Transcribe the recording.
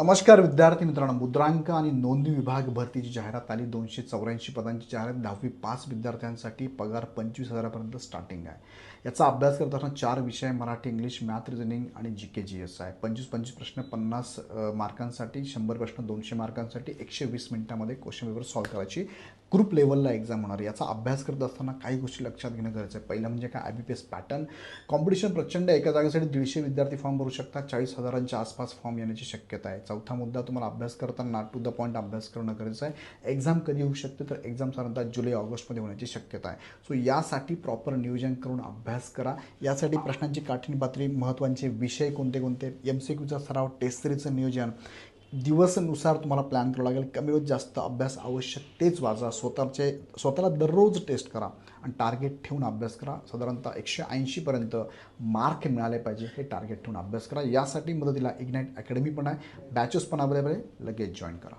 नमस्कार विद्यार्थी मित्रांनो मुद्रांक आणि नोंदणी विभाग भरतीची जाहिरात आली. दोनशे चौऱ्याऐंशी पदांची जाहिरात. दहावी पाच विद्यार्थ्यांसाठी पगार पंचवीस हजारापर्यंत स्टार्टिंग आहे. याचा अभ्यास करत असताना चार विषय मराठी इंग्लिश मॅथ रिझनिंग आणि जी के जी एस आहे. पंचवीस पंचवीस प्रश्न पन्नास मार्कांसाठी शंभर प्रश्न दोनशे मार्कांसाठी एकशे वीस मिनिटामध्ये क्वेश्चन पेपर सॉल्व्ह करायची. ग्रुप लेवलला एक्झाम होणार. याचा अभ्यास करत असताना काही गोष्टी लक्षात घेणं गरजेचं आहे. पहिलं म्हणजे काय? I B P S pattern competition प्रचंड एका जागेसाठी दीडशे विद्यार्थी फॉर्म भरू शकतात. चाळीस हजारांच्या आसपास फॉर्म येण्याची शक्यता आहे. चौथा मुद्दा तुम्हाला अभ्यास करताना टू द पॉईंट अभ्यास करणं गरजेचं आहे. एक्झाम कधी होऊ शकते? तर एक्झाम साधारणतः जुलै ऑगस्टमध्ये होण्याची शक्यता आहे. सो यासाठी प्रॉपर नियोजन करून अभ्यास करा. यासाठी प्रश्नांची काठीण पातळी महत्त्वाचे विषय कोणते कोणते? एम सी क्यूचा सराव टेस्ट सिरीजचं नियोजन. दिवसनुसार तुम्हाला प्लॅन करावं लागेल. कमी वेळेत जास्त अभ्यास आवश्यक तेच वाचा स्वतःचे स्वतःला दररोज टेस्ट करा आणि टार्गेट ठेवून अभ्यास करा. साधारणतः एकशे ऐंशीपर्यंत मार्क मिळाले पाहिजे हे टार्गेट ठेवून अभ्यास करा. यासाठी मदतीला इग्नाईट अकॅडमी पण आहे. बॅचेस पण अवेलेबल आहे. लगेच जॉईन करा.